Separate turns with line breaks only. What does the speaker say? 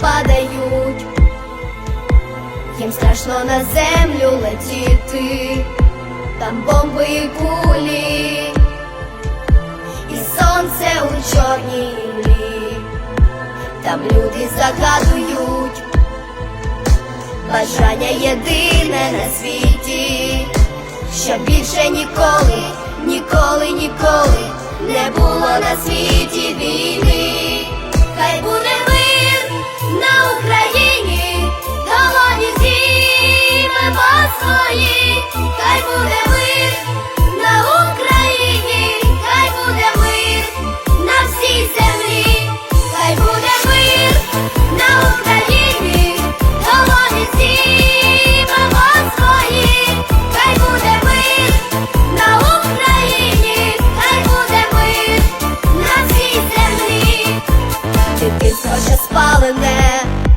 падають, їм страшно на землю летіти, там бомби і кулі, і сонце у чорній лі, там люди загадують, бажання єдине на світі, що більше ніколи, ніколи, ніколи не було на світі. just falling there